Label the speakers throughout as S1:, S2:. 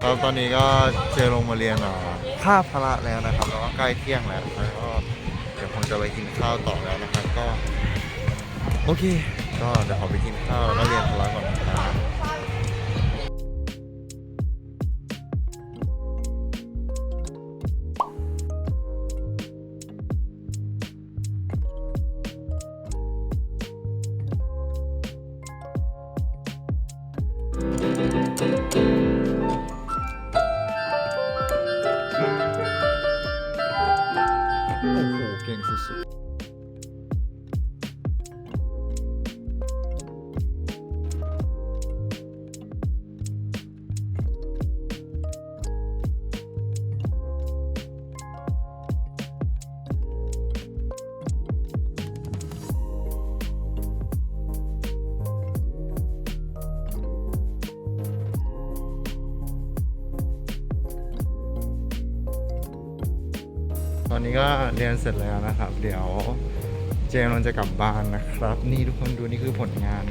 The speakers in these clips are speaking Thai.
S1: แล้วตอนนี้ก็เจลงมาเรียนอะคาพละแล้วนะครับแล้วก็ใกล้เที่ยงแล้วแล้วก็เดี๋ยวผมจะไปกินข้าวต่อแล้วนะครับก็ โอเค ก็เดี๋ยวขอไปกินข้าวแล้วก็เรียนพละก่อนนะครับโตอนนี้ก็เรียนเสร็จแล้วนะครับ เดี๋ยวเจมส์จะกลับบ้านนะครับ นี่ทุกคนดูนี่คือผลงาน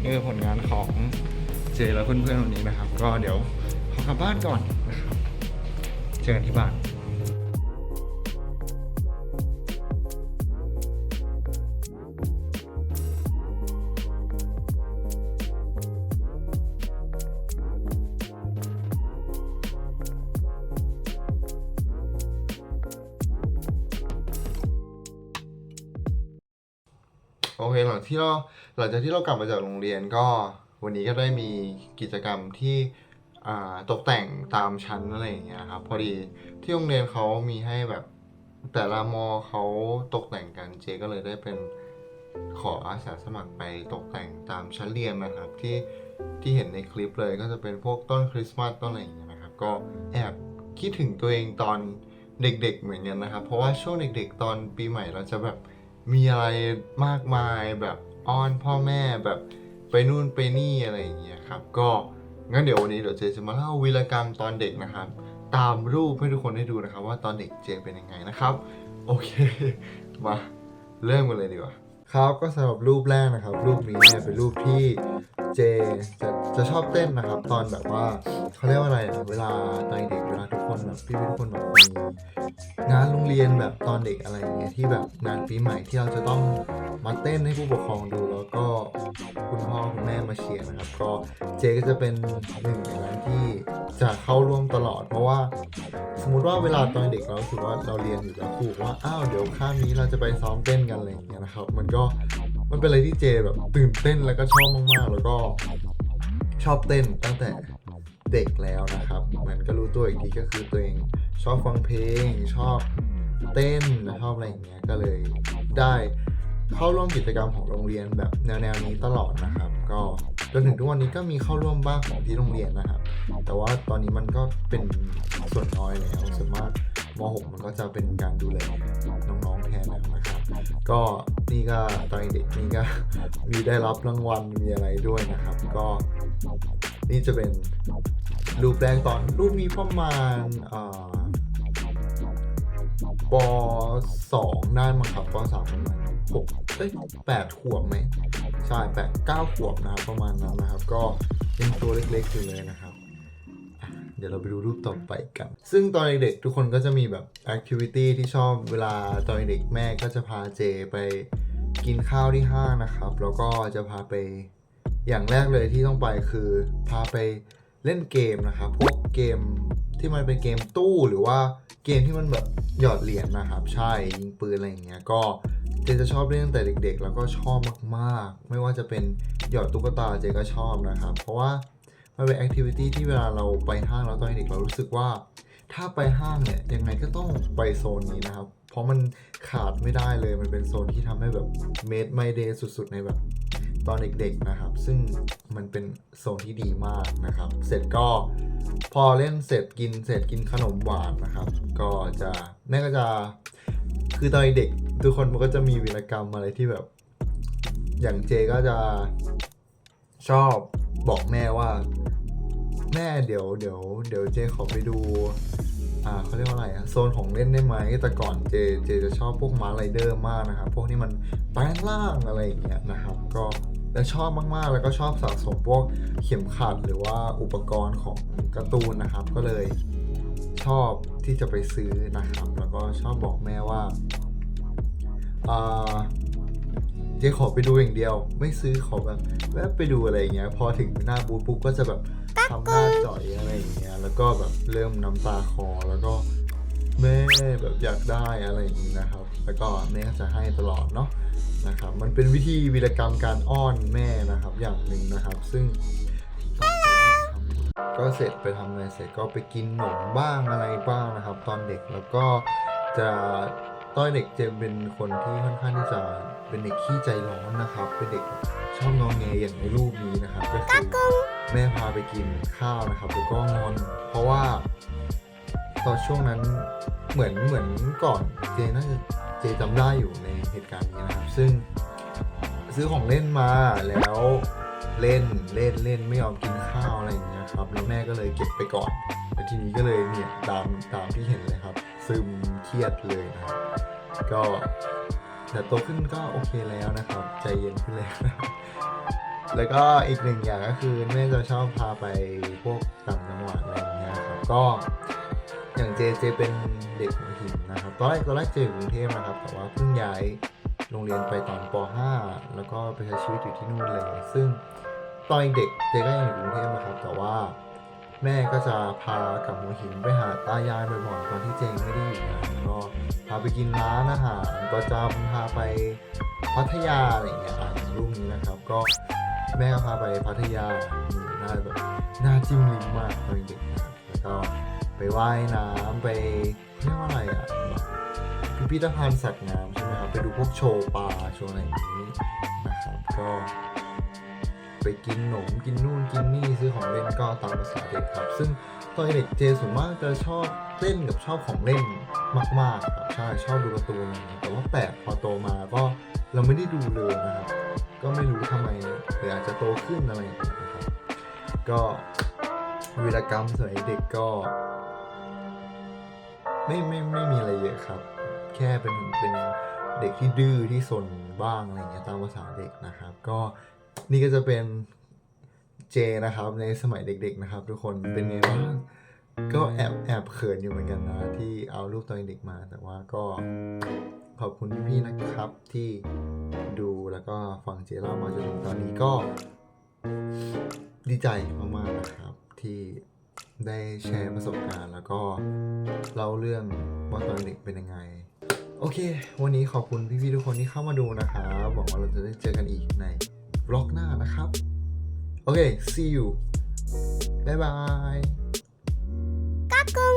S1: นี่คือผลงานของเจและเพื่อนๆวันนี้นะครับ ก็เดี๋ยวขอกลับบ้านก่อนนะครับเจอกันที่บ้าน โอเคหลังที่เราหลังจากที่เรากลับมาจากโรงเรียนก็วันนี้ก็ได้มีกิจกรรมที่ตกแต่งตามชั้นอะไรอย่างเงี้ยครับ พอดีที่โรงเรียนเขามีให้แบบแต่ละมอเขาตกแต่งกันเจก็เลยได้เป็นขออาสาสมัครไปตกแต่งตามชั้นเรียนนะครับ ที่ที่เห็นในคลิปเลยก็จะเป็นพวกต้นคริสต์มาสต้นอะไรอย่างเงี้ยนะครับ ก็แอบคิดถึงตัวเองตอนเด็กๆเหมือนกันนะครับ เพราะว่าช่วงเด็กๆ ตอนปีใหม่เราจะแบบ มีอะไรมากมายแบบอ้อนพ่อแม่แบบไปนู่นไปนี่อะไรอย่างเงี้ยครับ ก็งั้นเดี๋ยววันนี้เดี๋ยวเจจะมาเล่าวีรกรรมตอนเด็กนะครับ ตามรูปให้ทุกคนได้ดูนะครับ ว่าตอนเด็กเจเป็นยังไงนะครับ โอเค มาเริ่มกันเลยดีกว่าครับก็สำหรับรูปแรกนะครับ รูปนี้เนี่ยเป็นรูปที่เจจะจะชอบเต้นนะครับ ตอนแบบว่าเขาเรียกว่าอะไรอะเวลาตอนเด็กเวลาทุกคนแบบพี่ๆทุกคนแบบมี งานโรงเรียนแบบตอนเด็กอะไรอย่างเงี้ยที่แบบงานปีใหม่ที่เราจะต้องมาเต้นให้ผู้ปกครองดูแล้วก็คุณพ่อคุณแม่มาเชียร์นะครับ ก็เจก็จะเป็นหนึ่งในนั้นที่จะเข้าร่วมตลอด เพราะว่าสมมติว่าเวลาตอนเด็กเรารู้สึกว่าเราเรียนอยู่แล้วครูบอกว่าอ้าวเดี๋ยวข้ามนี้เราจะไปซ้อมเต้นกันอะไรอย่างเงี้ยนะครับ มันก็มันเป็นอะไรที่เจแบบตื่นเต้นแล้วก็ชอบมากๆ แล้วก็ชอบเต้นตั้งแต่เด็กแล้วนะครับมือนก็รู้ตัวอีกทีก็คือตัวเอง ชอบฟังเพลง ชอบเต้นชอบอะไรอย่างเงี้ยก็เลยได้เข้าร่วมกิจกรรมของโรงเรียนแบบแนวๆนี้ตลอดนะครับ ก็จนถึงทุกวันนี้ก็มีเข้าร่วมบ้างของที่โรงเรียนนะครับ แต่ว่าตอนนี้มันก็เป็นส่วนน้อยแล้วส่วนมากม .6 มันก็จะเป็นการดูแลน้องๆแทนแล้วนะครับ ก็นี่ก็ตอนเด็กนี่ก็มีได้รับรางวัลมีอะไรด้วยนะครับ ก็นี่จะเป็นรูปแรกตอนรูปนี้ประมาณอ่า ปสองได้มั้งครับปสามประมาณหกเอ้ยแปดขวบไหมใช่แปดเก้าขวบนะครับประมาณนั้นนะครับ ก็ยังตัวเล็กๆอยู่เลยนะครับเดี๋ยวเราไปดูรูปต่อไปกัน ซึ่งตอนเด็กๆทุกคนก็จะมีแบบแอคทิวิตี้ที่ชอบเวลาตอนเด็กแม่ก็จะพาเจไปกินข้าวที่ห้างนะครับ แล้วก็จะพาไปอย่างแรกเลยที่ต้องไปคือ พาไปเล่นเกมนะครับ พวกเกม ที่มันเป็นเกมตู้หรือว่าเกมที่มันแบบหยอดเหรียญนะครับ ใช่ยิงปืนอะไรอย่างเงี้ยก็เจจะชอบเล่นตั้งแต่เด็ก ๆ แล้วก็ชอบมากๆ ไม่ว่าจะเป็นหยอดตุ๊กตาเจก็ชอบนะครับ เพราะว่ามันเป็นแอคทิวิตี้ที่เวลาเราไปห้างแล้วตอนเด็กเรารู้สึกว่าถ้าไปห้างเนี่ยยังไงก็ต้องไปโซนนี้นะครับ เพราะมันขาดไม่ได้เลยมันเป็นโซนที่ทำให้แบบ made my day สุดๆ ในแบบ ตอนเด็กๆนะครับ ซึ่งมันเป็นโซนที่ดีมากนะครับ เสร็จก็พอเล่นเสร็จกินเสร็จกินขนมหวานนะครับ ก็จะแม่ก็จะคือตอนเด็กทุกคนมันก็จะมีวีรกรรมอะไรที่แบบ อย่างเจก็จะชอบบอกแม่ว่า แม่เดี๋ยวเดี๋ยวเดี๋ยวเจขอไปดูอ่าเขาเรียกว่าอะไรอะโซนของเล่นได้ไหมแต่ก่อนเจเจจะชอบพวกม้าไรเดอร์มากนะครับ พวกนี้มันแปลงร่างอะไรอย่างเงี้ยนะครับ ก็ และชอบมากๆ แล้วก็ชอบสะสมพวกเข็มขัดหรือว่าอุปกรณ์ของการ์ตูนนะครับ ก็เลยชอบที่จะไปซื้อนะครับ แล้วก็ชอบบอกแม่ว่าอ่าเจ๊ขอไปดูอย่างเดียว ไม่ซื้อขอแบบแวะไปดูอะไรอย่างเงี้ย พอถึงหน้าบูธปุ๊บก็จะแบบทำหน้าจ่อยอะไรอย่างเงี้ย แล้วก็แบบเริ่มน้ำตาคลอแล้วก็ แม่แบบอยากได้อะไรอย่างนี้นะครับ แล้วก็แม่ก็จะให้ตลอดเนาะนะครับ มันเป็นวิธีวีรกรรมการอ้อนแม่นะครับอย่างหนึ่งนะครับ ซึ่งก็เสร็จไปทำอะไรเสร็จก็ไปกินขนมบ้างอะไรบ้างนะครับ ตอนเด็กแล้วก็จะตอนเด็กเจมเป็นคนที่ค่อนข้างที่จะเป็นเด็กขี้ใจร้อนนะครับ เป็นเด็กชอบงอแงอย่างในรูปนี้นะครับ ก็คือแม่พาไปกินข้าวนะครับแล้วก็งอนเพราะว่า ตอนช่วงนั้นเหมือนเหมือนก่อนเจน่าจะเจจำได้อยู่ในเหตุการณ์นี้นะครับ ซึ่งซื้อของเล่นมาแล้วเล่นเล่นเล่นไม่ยอมกินข้าวอะไรอย่างเงี้ยครับแล้วแม่ก็เลยเก็บไปก่อนแล้วทีนี้ก็เลยเนี่ยตามตามที่เห็นเลยครับ ซึมเครียดเลยนะครับก็แต่โตขึ้นก็โอเคแล้วนะครับ ใจเย็นขึ้นแล้วแล้วก็อีกหนึ่งอย่างก็คือแม่จะชอบพาไปพวกต่างจังหวัดอะไรอย่างเงี้ยครับก็ อย่างเจเจเป็นเด็กหัวหินนะครับตอนแรกตอนแรกเจอยู่กรุงเทพนะครับ แต่ว่าเพิ่งย้ายโรงเรียนไปตอนป .5 แล้วก็ไปใช้ชีวิตอยู่ที่นู่นเลย ซึ่งตอนเด็กเจก็ยังอยู่กรุงเทพนะครับ แต่ว่าแม่ก็จะพากลับหัวหินไปหาตายายบ่อยๆตอนที่เจไม่ได้อยู่นะก็พาไปกินร้านอาหารประจำพาไปพัทยาอะไรอย่างเงี้ยอย่างรูปนี้นะครับ ก็แม่ก็พาไปพัทยาหน้าแบบหน้าจิ้มลิ้มมากตอนเด็กนะครับแล้วก็ ไปว่ายน้ำไปเรียกว่าอะไรอะพิพิธภัณฑ์สัตว์น้ำใช่ไหมครับ ไปดูพวกโชว์ปลาโชว์อะไรอย่างนี้นะครับ ก็ ไปกินขนมกินนู่นกินนี่ซื้อของเล่นก็ตามภาษาเด็กครับ ซึ่งตอนเด็กเจส่วนมากจะชอบเล่นกับชอบของเล่นมากๆครับใช่ชอบดูการ์ตูนอะไรอย่างเงี้ยแต่ว่าแปลกพอโตมาก็เราไม่ได้ดูเลยนะครับ ก็ไม่รู้ทำไมหรืออาจจะโตขึ้นอะไรอย่างเงี้ยนะครับก็วีรกรรมสมัยเด็กก็ ไม่ไม่ไม่มีอะไรเยอะครับ แค่เป็นเป็นเด็กที่ดื้อที่สนบ้างอะไรเงี้ยตามภาษาเด็กนะครับ ก็นี่ก็จะเป็นเจนะครับในสมัยเด็ก ๆนะครับ ทุกคนเป็นไงบ้างก็แอบแอบเขินอยู่เหมือนกันนะที่เอารูปตอนเด็กมา แต่ว่าก็ขอบคุณพี่ๆนะครับที่ดูแล้วก็ฟังเจเล่ามาจนถึงตอนนี้ก็ ดีใจมากๆนะครับที่ ได้แชร์ประสบการณ์ แล้วก็เล่าเรื่องว่าตอนเด็กเป็นยังไง โอเค วันนี้ขอบคุณพี่ๆทุกคนที่เข้ามาดูนะครับหวังว่าเราจะได้เจอกันอีกในบล็อกหน้านะครับ โอเค see you บ๊ายบายกักกุง